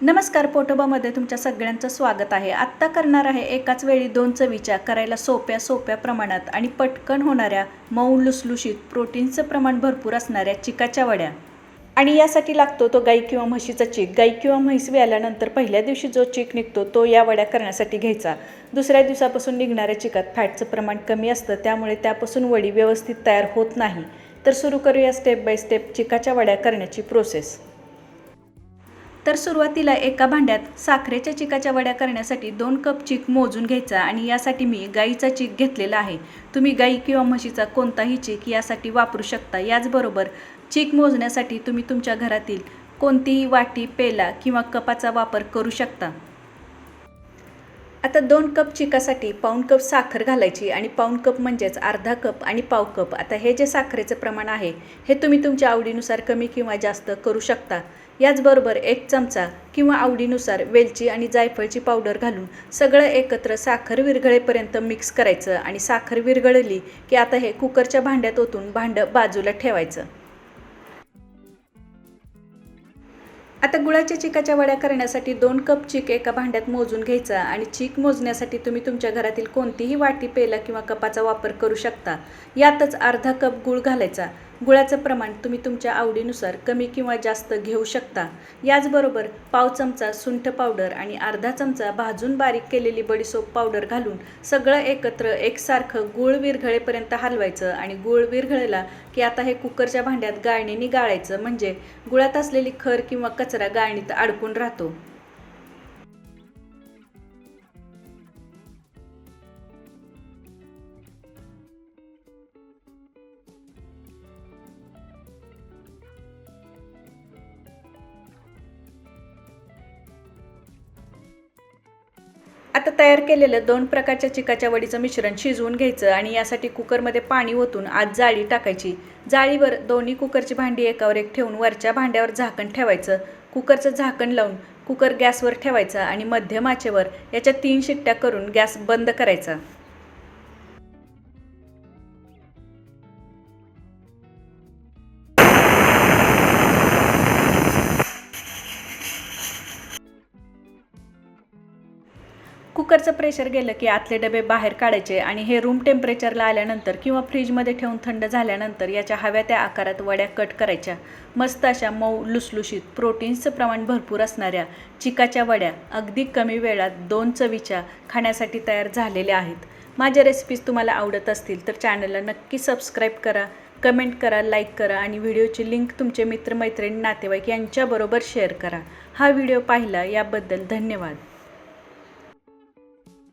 नमस्कार पोटोबामध्ये तुमच्या सगळ्यांचं स्वागत आहे. आत्ता करणार आहे एकाच वेळी दोन चवीच्या करायला सोप्या सोप्या प्रमाणात आणि पटकन होणाऱ्या मऊ लुसलुशीत प्रोटीनचं प्रमाण भरपूर असणाऱ्या चिकाच्या वड्या. आणि यासाठी लागतो तो गाई किंवा म्हशीचा चीक. गाई किंवा म्हैस व्याल्यानंतर पहिल्या दिवशी जो चीक निघतो तो या वड्या करण्यासाठी घ्यायचा. दुसऱ्या दिवसापासून निघणाऱ्या चिकात फॅटचं प्रमाण कमी असतं त्यामुळे त्यापासून वडी व्यवस्थित तयार होत नाही. तर सुरू करूया स्टेप बाय स्टेप चिकाच्या वड्या करण्याची प्रोसेस. तर सुरुवातीला एका भांड्यात साखरेच्या चिकाच्या वड्या करण्यासाठी दोन कप चीक मोजून घ्यायचा आणि यासाठी मी गाईचा चीक घेतलेला आहे. तुम्ही गाई किंवा म्हशीचा कोणताही चीक यासाठी वापरू शकता. याचबरोबर चीक मोजण्यासाठी तुम्ही तुमच्या घरातील कोणतीही वाटी पेला किंवा कपाचा वापर करू शकता. आता दोन कप चिकासाठी पाऊण कप साखर घालायची आणि पाऊण कप म्हणजेच अर्धा कप आणि पाव कप. आता हे जे साखरेचं प्रमाण आहे हे तुम्ही तुमच्या आवडीनुसार कमी किंवा जास्त करू शकता. याचबरोबर एक चमचा किंवा आवडीनुसार वेलची आणि जायफळची पावडर घालून सगळं एकत्र साखर विरघळेपर्यंत मिक्स करायचं आणि साखर विरघळली की आता हे कुकरच्या भांड्यात ओतून भांडं बाजूला ठेवायचं. आता गुळाच्या चिकाच्या वड्या करण्यासाठी दोन कप चीक एका भांड्यात मोजून घ्यायचा आणि चीक मोजण्यासाठी तुम्ही तुमच्या घरातील कोणतीही वाटी पेला किंवा कपाचा वापर करू शकता. यातच अर्धा कप गुळ घालायचा. गुळाचं प्रमाण तुम्ही तुमच्या आवडीनुसार कमी किंवा जास्त घेऊ शकता. याचबरोबर पाव चमचा सुंठ पावडर आणि अर्धा चमचा भाजून बारीक केलेली बडीसोप पावडर घालून सगळं एकत्र एकसारखं गुळ विरघळेपर्यंत हलवायचं आणि गुळ विरघळला की आता हे कुकरच्या भांड्यात गाळणीने गाळायचं. म्हणजे गुळात असलेली खर किंवा कचरा गाळणीत अडकून राहतो. आता तयार केलेलं दोन प्रकारच्या चिकाच्या वडीचं मिश्रण शिजवून घ्यायचं आणि यासाठी कुकरमध्ये पाणी ओतून आत जाळी टाकायची. जाळीवर दोन्ही कुकरची भांडी एकावर एक ठेवून वरच्या भांड्यावर झाकण ठेवायचं. कुकरचं झाकण लावून कुकर गॅसवर ठेवायचा आणि मध्यम आचेवर याच्या तीन शिट्ट्या करून गॅस बंद करायचा. कुकरचं प्रेशर गेलं की आतले डबे बाहेर काढायचे आणि हे रूम टेम्परेचरला आल्यानंतर किंवा फ्रीजमध्ये ठेवून थंड झाल्यानंतर याच्या हव्या त्या आकारात वड्या कट करायच्या. मस्त अशा मऊ लुसलुशीत प्रोटीन्सचं प्रमाण भरपूर असणाऱ्या चिकाच्या वड्या अगदी कमी वेळात दोन चवीच्या खाण्यासाठी तयार झालेल्या आहेत. माझ्या रेसिपीज तुम्हाला आवडत असतील तर चॅनलला नक्की सबस्क्राईब करा कमेंट करा लाईक करा आणि व्हिडिओची लिंक तुमचे मित्रमैत्रिणी नातेवाईक यांच्याबरोबर शेअर करा. हा व्हिडिओ पाहिला याबद्दल धन्यवाद.